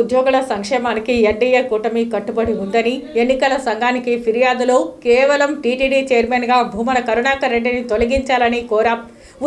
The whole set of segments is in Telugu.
ఉద్యోగుల సంక్షేమానికి ఎన్డీఏ కూటమి కట్టుబడి ఉందని ఎన్నికల సంఘానికి ఫిర్యాదులో కేవలం టీటీడీ చైర్మన్గా భూమన కరుణాకర్ రెడ్డిని తొలగించాలని కోరా.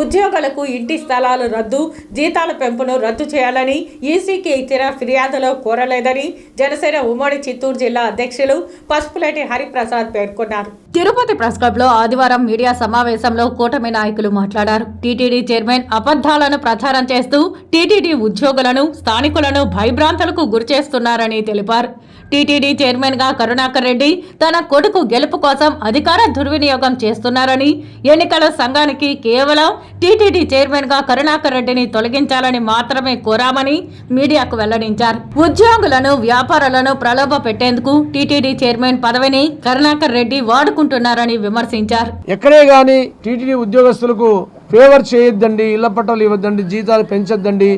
ఉద్యోగులకు ఇంటి స్థలాలు రద్దు జీతాల పెంపును రద్దు చేయాలని ఈసీకి ఇచ్చిన ఫిర్యాదులో కోరలేదని జనసేన ఉమ్మడి చిత్తూరు జిల్లా అధ్యక్షులు పసుపులేటి హరిప్రసాద్ పేర్కొన్నారు. తిరుపతి ప్రెస్ క్లబ్లో ఆదివారం మీడియా సమావేశంలో కూటమి నాయకులు మాట్లాడారు. టీటీడీ చైర్మన్ అబద్ధాలను ప్రచారం చేస్తూ టీటీడీ ఉద్యోగులను స్థానికులను భయభ్రాంతులకు గురిచేస్తున్నారని తెలిపారు. టీటీడీ చైర్మన్గా కరుణాకర్ రెడ్డి తన కొడుకు గెలుపు కోసం అధికార దుర్వినియోగం చేస్తున్నారని ఎన్నికల సంఘానికి కేవలం టీటీడీ చైర్మన్గా కరుణాకర్ రెడ్డిని తొలగించాలని మాత్రమే కోరామని మీడియాకు వెల్లడించారు. ఉద్యోగులను వ్యాపారులను ప్రలోభ పెట్టేందుకు టీటీడీ చైర్మన్ పదవిని కరుణాకర్ రెడ్డి వాడుకుంటున్నారని విమర్శించారు. ఎక్కడే కానీ టీటీడీ ఉద్యోగస్తులకు ఫేవర్ చేయొద్దండి ఇళ్ళ పట్టాలు ఇవ్వద్దండి జీతాలు పెంచొద్దండి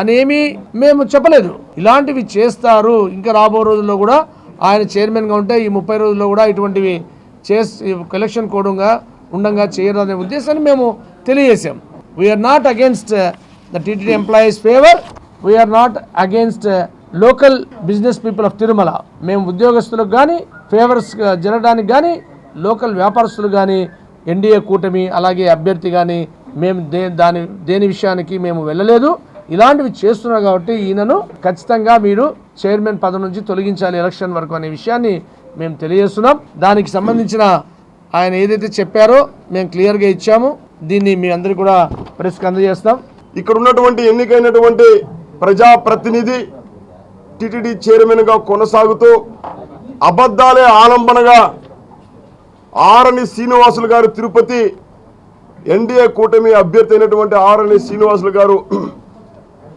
అనేమి మేము చెప్పలేదు. ఇలాంటివి చేస్తారు. ఇంకా రాబో రోజుల్లో కూడా ఆయన చైర్మన్గా ఉంటే ఈ ముప్పై రోజుల్లో కూడా ఇటువంటివి చేసి కలెక్షన్ కోడంగా ఉండంగా చేయరు అనే ఉద్దేశాన్ని మేము తెలియజేశాం. We are not against the TTD employees favour we are not against local business people of Tirumala మేము ఉద్యోగస్తులకు కానీ ఫేవర్స్ uh, జరగడానికి కానీ లోకల్ వ్యాపారస్తులు కానీ ఎన్డీఏ కూటమి అలాగే అభ్యర్థి కానీ మేము దే దాని దేని విషయానికి మేము వెళ్ళలేదు. ఇలాంటివి చేస్తున్నారు కాబట్టి ఈయనను ఖచ్చితంగా మీరు చైర్మన్ పదవి నుంచి తొలగించాలి ఎలక్షన్ వరకు అనే విషయాన్ని మేము తెలియజేస్తున్నాం. దానికి సంబంధించిన ఆయన ఏదైతే చెప్పారో మేము క్లియర్గా ఇచ్చాము. దీన్ని మీ అందరికీ కూడా ప్రెస్కి అందజేస్తాం. ఇక్కడ ఉన్నటువంటి ఎన్నికైనటువంటి ప్రజాప్రతినిధి టిటిడి చైర్మన్గా కొనసాగుతూ అబద్ధాలే ఆలంబనగా ఆరని శ్రీనివాసులు గారు తిరుపతి ఎన్డీఏ కూటమి అభ్యర్థి అయినటువంటి ఆరని శ్రీనివాసులు గారు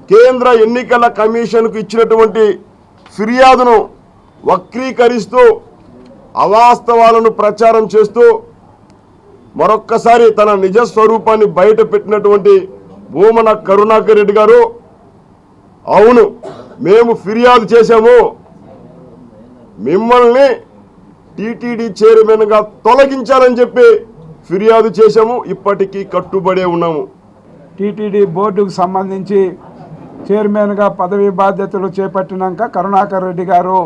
కేంద్ర ఎన్నికల కమిషన్కు ఇచ్చినటువంటి ఫిర్యాదును వక్రీకరిస్తూ అవాస్తవాలను ప్రచారం చేస్తూ మరొక్కసారి తన నిజ స్వరూపాన్ని బయట పెట్టినటువంటి భూమన కరుణాకర్ రెడ్డి గారు అవును మేము ఫిర్యాదు చేశాము. మిమ్మల్ని టీటీడీ చైర్మన్గా తొలగించాలని చెప్పి ఫిర్యాదు చేశాము. ఇప్పటికీ కట్టుబడే ఉన్నాము. టీటీడీ బోర్డుకు సంబంధించి చైర్మన్గా పదవి బాధ్యతలు చేపట్టినాక కరుణాకర్ రెడ్డి గారు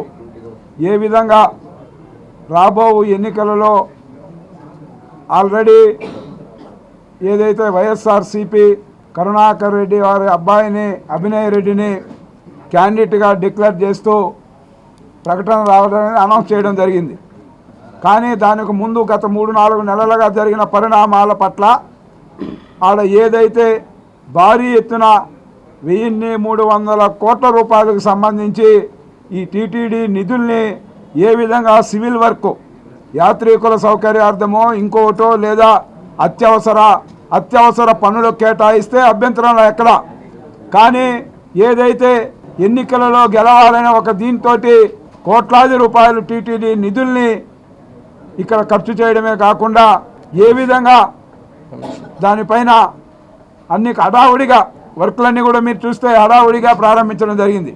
ఏ విధంగా రాబో ఎన్నికలలో ఆల్రెడీ ఏదైతే వైఎస్ఆర్సిపి కరుణాకర్ రెడ్డి వారి అబ్బాయిని అభినయ్ రెడ్డిని క్యాండిడేట్గా డిక్లేర్ చేస్తూ ప్రకటన రావడం అనౌన్స్ చేయడం జరిగింది. కానీ దానికి ముందు గత మూడు నాలుగు నెలలుగా జరిగిన పరిణామాల పట్ల ఆడ ఏదైతే భారీ ఎత్తున వెయ్యిన్ని మూడు వందల కోట్ల రూపాయలకు సంబంధించి ఈ టీటీడీ నిధుల్ని ఏ విధంగా సివిల్ వర్క్ యాత్రికుల సౌకర్యార్థమో ఇంకోటో లేదా అత్యవసర అత్యవసర పనులు కేటాయిస్తే అభ్యంతరం ఎక్కడ? కానీ ఏదైతే ఎన్నికలలో గెలవాలనే ఒక దీంతో కోట్లాది రూపాయలు టీటీడీ నిధుల్ని ఇక్కడ ఖర్చు చేయడమే కాకుండా ఏ విధంగా దానిపైన అన్ని హడావుడిగా వర్క్లన్నీ కూడా మీరు చూస్తే హడావుడిగా ప్రారంభించడం జరిగింది.